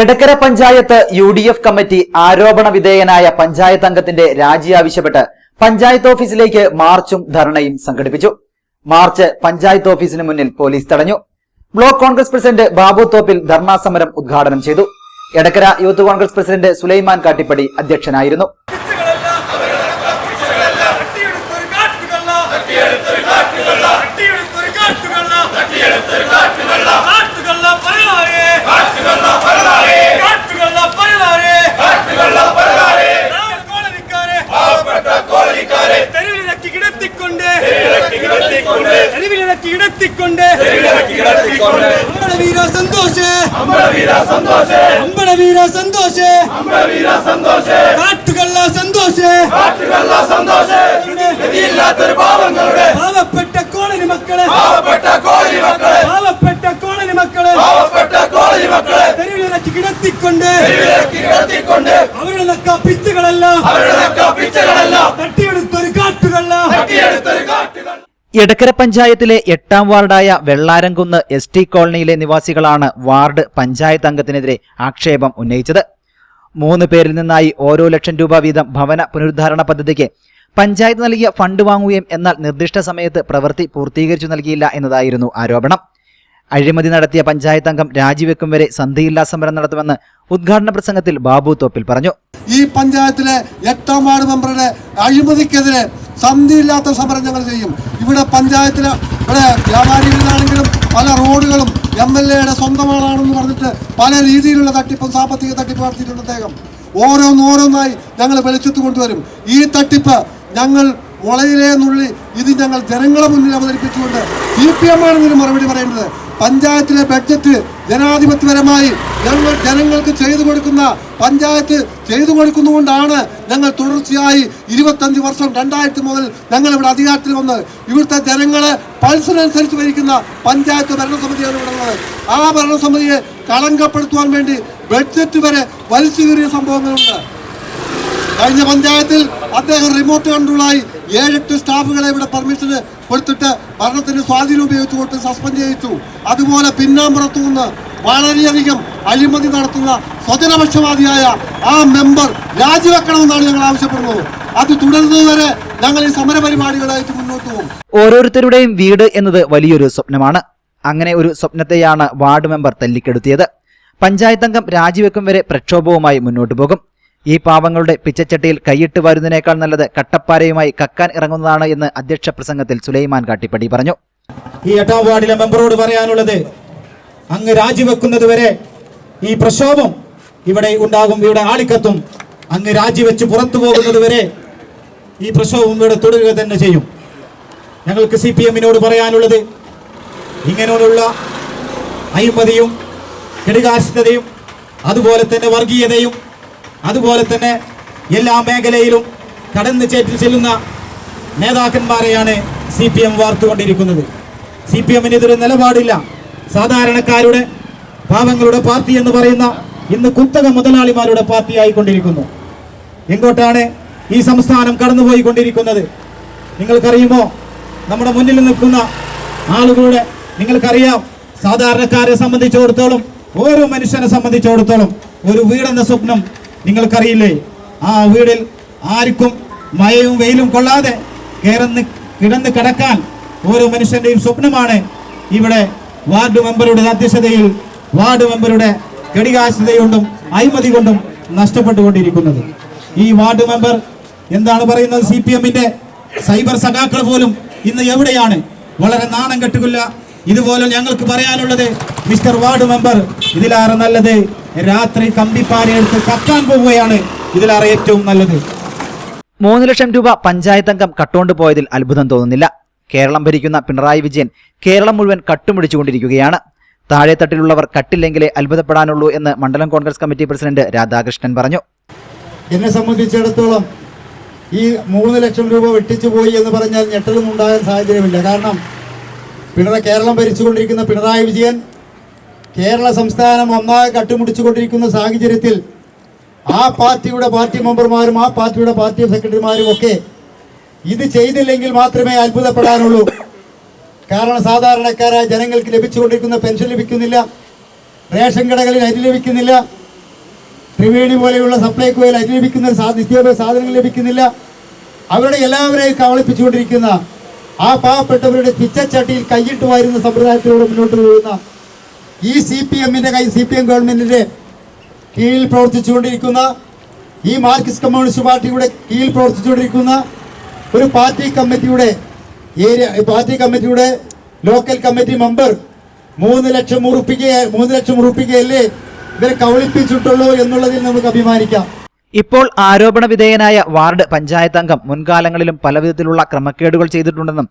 Edakkara panchayat U D F committee ആരോപണ വിധേയനായ പഞ്ചായത്ത് അംഗത്തിന്റെ രാജി ആവശ്യപ്പെട്ട് പഞ്ചായത്ത് ഓഫീസിലേക്ക് മാർച്ചും ധർണയും സംഘടിപ്പിച്ചു. മാർച്ച് പഞ്ചായത്ത് ഓഫീസിന് മുന്നിൽ പോലീസ് തടഞ്ഞു. ബ്ലോക്ക് കോൺഗ്രസ് പ്രസിഡന്റ് ബാബു തോപ്പിൽ ധർണാ സമരം ഉദ്ഘാടനം ചെയ്തു. എടക്കര യൂത്ത് കോൺഗ്രസ് പ്രസിഡന്റ് സുലൈമാൻ കാട്ടിപ്പടി അധ്യക്ഷനായിരുന്നു തട്ടിയെടുത്തൊരു കാട്ടുകള്ള തട്ടിയെടുത്തൊരു കാട്ടുകള്ള കാട്ടുകള്ള പരനാരെ കാട്ടുകള്ള പരനാരെ നാല് കോളനിക്കാരെ തെരുവിലിറക്കി കിടത്തിക്കൊണ്ട് തെരുവിലിറക്കി കിടത്തിക്കൊണ്ട്. വീര സന്തോഷ്. അമ്പട വീര സന്തോഷ്. കാട്ടുകള്ള സന്തോഷ്. പാവങ്ങളുടെ. പാവപ്പെട്ട കോളനി മക്കളെ. പാവപ്പെട്ട കോളനി മക്കളെ. പാവപ്പെട്ട കോളനി മക്കളെ. പാവപ്പെട്ട കോളനി മക്കളെ. തെരുവിലിറക്കി കിടത്തിക്കൊണ്ട്. തെരുവിലേക്ക് കിടത്തിക്കൊണ്ട്. അവരുടെ നക്ക പിച്ചുകളെല്ലാം അവരുടെ നക്ക എടക്കര പഞ്ചായത്തിലെ എട്ടാം വാർഡായ വെള്ളാരംകുന്ന് എസ് ടി കോളനിയിലെ നിവാസികളാണ് വാർഡ് പഞ്ചായത്ത് അംഗത്തിനെതിരെ ആക്ഷേപം ഉന്നയിച്ചത്. മൂന്ന് പേരിൽ നിന്നായി ഓരോ ലക്ഷം രൂപ വീതം ഭവന പുനരുദ്ധാരണ പദ്ധതിക്ക് പഞ്ചായത്ത് നൽകിയ ഫണ്ട് വാങ്ങുകയും എന്നാൽ നിർദ്ദിഷ്ട സമയത്ത് പ്രവൃത്തി പൂർത്തീകരിച്ചു നൽകിയില്ല എന്നതായിരുന്നു ആരോപണം. അഴിമതി നടത്തിയ പഞ്ചായത്ത് അംഗം രാജിവെക്കും വരെ സന്ധിയില്ലാ സമരം നടത്തുമെന്ന് ഉദ്ഘാടന പ്രസംഗത്തിൽ ബാബു തോപ്പിൽ പറഞ്ഞു. ഈ പഞ്ചായത്തിലെ എട്ടാം വാർഡ് മെമ്പറുടെ അഴിമതിക്കെതിരെ സന്ധിയില്ലാത്ത സമരം ഞങ്ങൾ ചെയ്യും. ഇവിടെ പഞ്ചായത്തിലെ ഇവിടെ വ്യാപാരികളിലാണെങ്കിലും പല റോഡുകളും എം എൽ എയുടെ സ്വന്തമാണെന്ന് പറഞ്ഞിട്ട് പല രീതിയിലുള്ള തട്ടിപ്പും സാമ്പത്തിക തട്ടിപ്പ് നടത്തിയിട്ടുണ്ട് അദ്ദേഹം. ഓരോന്നോരോന്നായി ഞങ്ങൾ വെളിച്ചത്ത് കൊണ്ടുവരും. ഈ തട്ടിപ്പ് ഞങ്ങൾ മുളയിലേ നുള്ളി ഇത് ഞങ്ങൾ ജനങ്ങളെ മുന്നിൽ അവതരിപ്പിച്ചുകൊണ്ട് സി പി എം ആണ് ഇതിന് മറുപടി പറയേണ്ടത്. പഞ്ചായത്തിലെ ബഡ്ജറ്റ് ജനാധിപത്യപരമായി ഞങ്ങൾ ജനങ്ങൾക്ക് ചെയ്തു കൊടുക്കുന്ന പഞ്ചായത്ത് ചെയ്തു കൊടുക്കുന്നുകൊണ്ടാണ് ഞങ്ങൾ തുടർച്ചയായി ഇരുപത്തഞ്ച് വർഷം രണ്ടായിരത്തി മുതൽ ഞങ്ങൾ ഇവിടെ അധികാരത്തിൽ വന്ന് ഇവിടുത്തെ ജനങ്ങളെ പൾസിനനുസരിച്ച് ഭരിക്കുന്ന പഞ്ചായത്ത് ഭരണസമിതിയാണ് ഇവിടെ ഉള്ളത്. ആ ഭരണസമിതിയെ കളങ്കപ്പെടുത്തുവാൻ വേണ്ടി ബഡ്ജറ്റ് വരെ വലിച്ചു കീറിയ സംഭവങ്ങളുണ്ട്. കഴിഞ്ഞ പഞ്ചായത്തിൽ അദ്ദേഹം റിമോട്ട് കൺട്രോളായി ഏഴെട്ട് സ്റ്റാഫുകളെ ഇവിടെ പെർമിഷന് കൊടുത്തിട്ട് ഭരണത്തിന് സ്വാധീനം ഉപയോഗിച്ചു കൊടുത്ത് സസ്പെൻഡ് ചെയ്യിച്ചു. അതുപോലെ പിന്നാമ്പുറത്തു നിന്ന് വളരെയധികം അഴിമതി നടത്തുന്ന സ്വജനപക്ഷവാദിയായ ആ മെമ്പർ രാജിവെക്കണമെന്നാണ് ഞങ്ങൾ ആവശ്യപ്പെടുന്നത്. അത് തുടരുന്നതുവരെ ഞങ്ങൾ ഈ സമരപരിപാടികളായിട്ട് മുന്നോട്ട് പോകും. ഓരോരുത്തരുടെയും വീട് എന്നത് വലിയൊരു സ്വപ്നമാണ്. അങ്ങനെ ഒരു സ്വപ്നത്തെയാണ് വാർഡ് മെമ്പർ തല്ലിക്കെടുത്തിയത്. പഞ്ചായത്തംഗം രാജിവെക്കും വരെ പ്രക്ഷോഭവുമായി മുന്നോട്ടു പോകും. ഈ പാവങ്ങളുടെ പിച്ചച്ചട്ടിയിൽ കൈയിട്ട് വരുന്നതിനേക്കാൾ നല്ലത് കട്ടപ്പാരയുമായി കക്കാൻ ഇറങ്ങുന്നതാണ് എന്ന് അധ്യക്ഷ പ്രസംഗത്തിൽ സുലൈമാൻ കാട്ടിപ്പടി പറഞ്ഞു. ഈ എട്ടാം വാർഡിലെ മെമ്പറോട് പറയാനുള്ളത് അങ്ങ് രാജിവെക്കുന്നത് വരെ ഈ പ്രക്ഷോഭം ഇവിടെ ഉണ്ടാകും ഇവിടെ ആളിക്കത്തും. അങ്ങ് രാജിവെച്ച് പുറത്തു പോകുന്നത് വരെ ഈ പ്രക്ഷോഭം ഇവിടെ തുടരുക തന്നെ ചെയ്യും. ഞങ്ങൾക്ക് സി പി എമ്മിനോട് പറയാനുള്ളത് ഇങ്ങനെയുള്ള അഴിമതിയും കെടുകാശിതയും അതുപോലെ തന്നെ വർഗീയതയും അതുപോലെ തന്നെ എല്ലാ മേഖലയിലും കടന്ന് ചേറ്റി ചെല്ലുന്ന നേതാക്കന്മാരെയാണ് സി പി എം വാർത്തുകൊണ്ടിരിക്കുന്നത്. സി പി എമ്മിന് ഇതൊരു നിലപാടില്ല. സാധാരണക്കാരുടെ പാവങ്ങളുടെ പാർട്ടി എന്ന് പറയുന്ന ഇന്ന് കുത്തക മുതലാളിമാരുടെ പാർട്ടി ആയിക്കൊണ്ടിരിക്കുന്നു. എങ്ങോട്ടാണ് ഈ സംസ്ഥാനം കടന്നുപോയിക്കൊണ്ടിരിക്കുന്നത്? നിങ്ങൾക്കറിയുമോ? നമ്മുടെ മുന്നിൽ നിൽക്കുന്ന ആളുകളുടെ നിങ്ങൾക്കറിയാം സാധാരണക്കാരെ സംബന്ധിച്ചിടത്തോളം ഓരോ മനുഷ്യനെ സംബന്ധിച്ചിടത്തോളം ഒരു വീടെന്ന സ്വപ്നം നിങ്ങൾക്കറിയില്ലേ? ആ വീടിൽ ആർക്കും മഴയും വെയിലും കൊള്ളാതെ കയറന്ന് കിടന്ന് കിടക്കാൻ ഓരോ മനുഷ്യന്റെയും സ്വപ്നമാണ്. ഇവിടെ വാർഡ് മെമ്പറുടെ അധ്യക്ഷതയിൽ വാർഡ് മെമ്പറുടെ കടികാശതയുകൊണ്ടും അഴിമതി കൊണ്ടും നഷ്ടപ്പെട്ടുകൊണ്ടിരിക്കുന്നത്. ഈ വാർഡ് മെമ്പർ എന്താണ് പറയുന്നത് സി പി എമ്മിന്റെ സൈബർ സഖാക്കൾ പോലും ഇന്ന് എവിടെയാണ്? വളരെ നാണം കെട്ടുകില്ല. ഇതുപോലെ ഞങ്ങൾക്ക് പറയാനുള്ളത് മിസ്റ്റർ വാർഡ് മെമ്പർ ഇതിലാറ് നല്ലത് രാത്രി കമ്പിപ്പാര എടുത്ത് കക്കാൻ പോവുകയാണ്. ഇതിലാറ് ഏറ്റവും നല്ലത്. മൂന്ന് ലക്ഷം രൂപ പഞ്ചായത്ത് അംഗം കട്ടുകൊണ്ട് പോയതിൽ അത്ഭുതം തോന്നുന്നില്ല. കേരളം ഭരിക്കുന്ന പിണറായി വിജയൻ കേരളം മുഴുവൻ കട്ടുമുടിച്ചുകൊണ്ടിരിക്കുകയാണ് താഴെത്തട്ടിലുള്ളവർ കട്ടില്ലെങ്കിലേ അത്ഭുതപ്പെടാനുള്ളൂ എന്ന് മണ്ഡലം കോൺഗ്രസ് കമ്മിറ്റി പ്രസിഡന്റ് രാധാകൃഷ്ണൻ പറഞ്ഞു. എന്നെ സംബന്ധിച്ചിടത്തോളം ഈ മൂന്ന് ലക്ഷം രൂപ വെട്ടിച്ചു പോയി എന്ന് പറഞ്ഞാൽ ഞെട്ടലും ഉണ്ടാകാൻ സാഹചര്യമില്ല. കാരണം പിണറായി കേരളം ഭരിച്ചുകൊണ്ടിരിക്കുന്ന പിണറായി വിജയൻ കേരള സംസ്ഥാനം ഒന്നാകെ കട്ടുമുടിച്ചുകൊണ്ടിരിക്കുന്ന സാഹചര്യത്തിൽ ആ പാർട്ടിയുടെ പാർട്ടി മെമ്പർമാരും ആ പാർട്ടിയുടെ പാർട്ടി സെക്രട്ടറിമാരും ഒക്കെ ഇത് ചെയ്തില്ലെങ്കിൽ മാത്രമേ അത്ഭുതപ്പെടാനുള്ളൂ. കാരണം സാധാരണക്കാരായ ജനങ്ങൾക്ക് ലഭിച്ചുകൊണ്ടിരിക്കുന്ന പെൻഷൻ ലഭിക്കുന്നില്ല റേഷൻ കടകളിൽ അരി ലഭിക്കുന്നില്ല ത്രിവേണി പോലെയുള്ള സപ്ലൈകോയിൽ അരി ലഭിക്കുന്ന നിത്യോപയോഗ സാധനങ്ങൾ ലഭിക്കുന്നില്ല. അവരുടെ എല്ലാവരെയും കവളിപ്പിച്ചുകൊണ്ടിരിക്കുന്ന ആ പാവപ്പെട്ടവരുടെ പിച്ചച്ചട്ടിയിൽ കൈയിട്ട് വാരുന്ന സമ്പ്രദായത്തിലൂടെ മുന്നോട്ട് പോകുന്ന ഈ സി പി എമ്മിന്റെ കൈ സി പി എം ഗവൺമെന്റിന്റെ കീഴിൽ പ്രവർത്തിച്ചുകൊണ്ടിരിക്കുന്ന ഈ മാർക്സിസ്റ്റ് കമ്മ്യൂണിസ്റ്റ് പാർട്ടിയുടെ കീഴിൽ പ്രവർത്തിച്ചുകൊണ്ടിരിക്കുന്ന ഒരു പാർട്ടി കമ്മിറ്റിയുടെ ഏരിയ പാർട്ടി കമ്മിറ്റിയുടെ ലോക്കൽ കമ്മിറ്റി മെമ്പർ മൂന്ന് ലക്ഷം ഉറുപ്പിക്ക മൂന്ന് ലക്ഷം ഉറുപ്പിക്കയല്ലേ ഇവരെ കവളിപ്പിച്ചിട്ടുള്ളൂ എന്നുള്ളതിൽ നമുക്ക് അഭിമാനിക്കാം. ഇപ്പോൾ ആരോപണ വിധേയനായ വാർഡ് പഞ്ചായത്ത് അംഗം മുൻകാലങ്ങളിലും പലവിധത്തിലുള്ള ക്രമക്കേടുകൾ ചെയ്തിട്ടുണ്ടെന്നും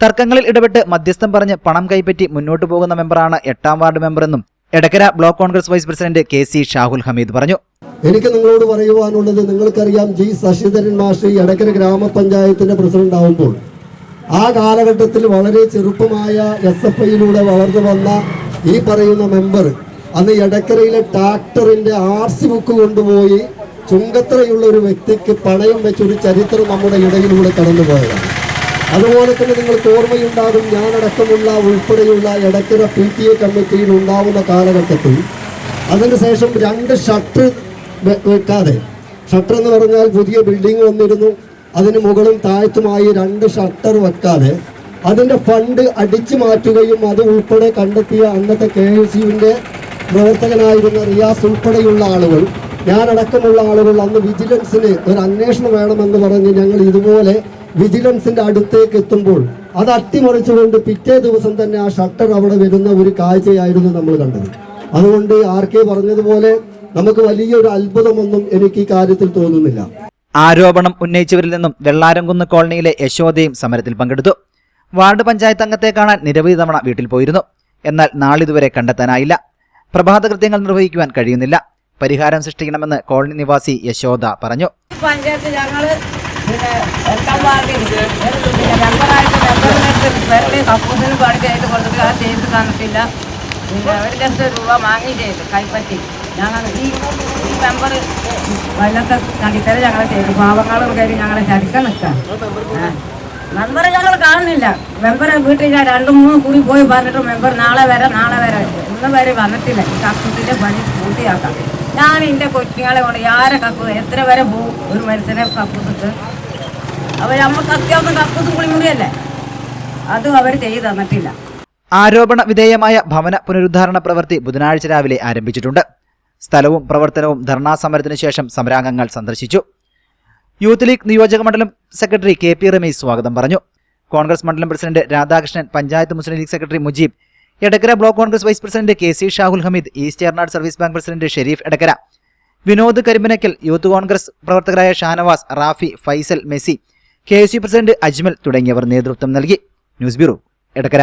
തർക്കങ്ങളിൽ ഇടപെട്ട് മധ്യസ്ഥം പറഞ്ഞ് പണം കൈപ്പറ്റി മുന്നോട്ടു പോകുന്ന മെമ്പറാണ് എട്ടാം ward മെമ്പറെന്നും Edakkara block Congress vice president K C Shahul Hameed പറഞ്ഞു. എനിക്ക് നിങ്ങളോട് പറയുവാനുള്ളത് നിങ്ങൾക്കറിയാം ജി ശശിധരൻ മാഷ് എടക്കര ഗ്രാമപഞ്ചായത്തിന്റെ പ്രസിഡന്റ് ആവുമ്പോൾ ആ കാലഘട്ടത്തിൽ വളരെ ചെറുപ്പമായ എസ് എഫ് ഐയിലൂടെ വളർന്നു വന്ന ഈ പറയുന്ന മെമ്പർ അന്ന് എടക്കരയിലെ ട്രാക്ടറിന്റെ ആർ സി ബുക്ക് കൊണ്ടുപോയി ചുങ്കത്രയുള്ള ഒരു വ്യക്തിക്ക് പണയം വെച്ചൊരു ചരിത്രം നമ്മുടെ ഇടയിലൂടെ കടന്നുപോയതാണ്. അതുപോലെ തന്നെ നിങ്ങൾക്ക് ഓർമ്മയുണ്ടാകും ഞാനടക്കമുള്ള ഉൾപ്പെടെയുള്ള എടക്കര പി ടി എ കമ്മിറ്റിയിൽ ഉണ്ടാവുന്ന കാലഘട്ടത്തിൽ. അതിനുശേഷം രണ്ട് ഷട്ടർ വെക്കാതെ. ഷട്ടർ എന്ന് പറഞ്ഞാൽ പുതിയ ബിൽഡിംഗ് വന്നിരുന്നു. അതിന് മുകളും താഴത്തുമായി രണ്ട് ഷട്ടർ വെക്കാതെ അതിന്റെ ഫണ്ട് അടിച്ചു മാറ്റുകയും അത് ഉൾപ്പെടെ കണ്ടെത്തിയ അന്നത്തെ കെ എസ് യുവിന്റെ പ്രവർത്തകനായിരുന്ന റിയാസ് ഉൾപ്പെടെയുള്ള ആളുകൾ ഞാനടക്കമുള്ള ആളുകൾ അന്ന് വിജിലൻസിന് ഒരു അന്വേഷണം വേണമെന്ന് പറഞ്ഞ് ഞങ്ങൾ ഇതുപോലെ വിജിലൻസിന്റെ അടുത്തേക്ക് എത്തുമ്പോൾ അത് അട്ടിമറിച്ചുകൊണ്ട് പിറ്റേ ദിവസം തന്നെ ആ ഷട്ടർ അവിടെ വരുന്ന ഒരു കാഴ്ചയായിരുന്നു നമ്മൾ കണ്ടത്. അതുകൊണ്ട് ആർ കെ പറഞ്ഞതുപോലെ നമുക്ക് വലിയൊരു അത്ഭുതമൊന്നും എനിക്ക് ഈ കാര്യത്തിൽ തോന്നുന്നില്ല. ആരോപണം ഉന്നയിച്ചവരിൽ നിന്നും വെള്ളാരംകുന്ന് കോളനിയിലെ യശോദയും സമരത്തിൽ പങ്കെടുത്തു. വാർഡ് പഞ്ചായത്ത് അംഗത്തെ കാണാൻ നിരവധി തവണ വീട്ടിൽ പോയിരുന്നു. എന്നാൽ നാളിതുവരെ കണ്ടെത്താനായില്ല. പ്രഭാതകൃത്യങ്ങൾ നിർവഹിക്കുവാൻ കഴിയുന്നില്ല. പരിഹാരം സൃഷ്ടിക്കണമെന്ന് കോളനി നിവാസി യശോദ പറഞ്ഞു. ലക്ഷം രൂപ കൈപ്പറ്റി. ഞങ്ങൾ ഈ മെമ്പർ വല്ലത്തെ കണ്ടിത്തരം ഞങ്ങളെ ചെയ്തു പാവങ്ങളും കയറി ഞങ്ങളെ ചരിക്കാൻ നിൽക്കാം മെമ്പറെ ഞങ്ങൾ കാണുന്നില്ല. മെമ്പറെ വീട്ടിൽ ഞാൻ രണ്ടു മൂന്ന് കൂടി പോയി പറഞ്ഞിട്ട് മെമ്പർ നാളെ വരെ നാളെ വരെ. ഇന്ന് വരെ വന്നിട്ടില്ല. ഈ പണി പൂർത്തിയാക്കാം. ഞാൻ എന്റെ കൊച്ചുങ്ങളെ കൊണ്ട് ആരെ കക്കൂ എത്ര വരെ പോകും ഒരു മനുഷ്യനെ കക്കൂത്തിട്ട് അവർ നമുക്ക് അത്യാവശ്യം കക്കൂത്തും കുളിമുറിയല്ലേ? അതും അവർ ചെയ്തു തന്നിട്ടില്ല. ആരോപണ വിധേയമായ ഭവന പുനരുദ്ധാരണ പ്രവൃത്തി ബുധനാഴ്ച രാവിലെ ആരംഭിച്ചിട്ടുണ്ട്. സ്ഥലവും പ്രവർത്തനവും ധർണാ സമരത്തിനു ശേഷം സമരാംഗങ്ങൾ സന്ദർശിച്ചു. യൂത്ത് ലീഗ് നിയോജക മണ്ഡലം സെക്രട്ടറി കെ പി റമീസ് സ്വാഗതം പറഞ്ഞു. കോൺഗ്രസ് മണ്ഡലം president Radhakrishnan panchayat Muslim League secretary Mujeeb Edakkara block Congress vice president K C Shahul Hameed east Eranad service bank president Sherif Edakkara Vinod Karimpanakkal youth Congress പ്രവർത്തകരായ Shanavas Rafi Faisal Messi K president Ajmal തുടങ്ങിയവർ നേതൃത്വം നൽകി. News bureau Edakkara.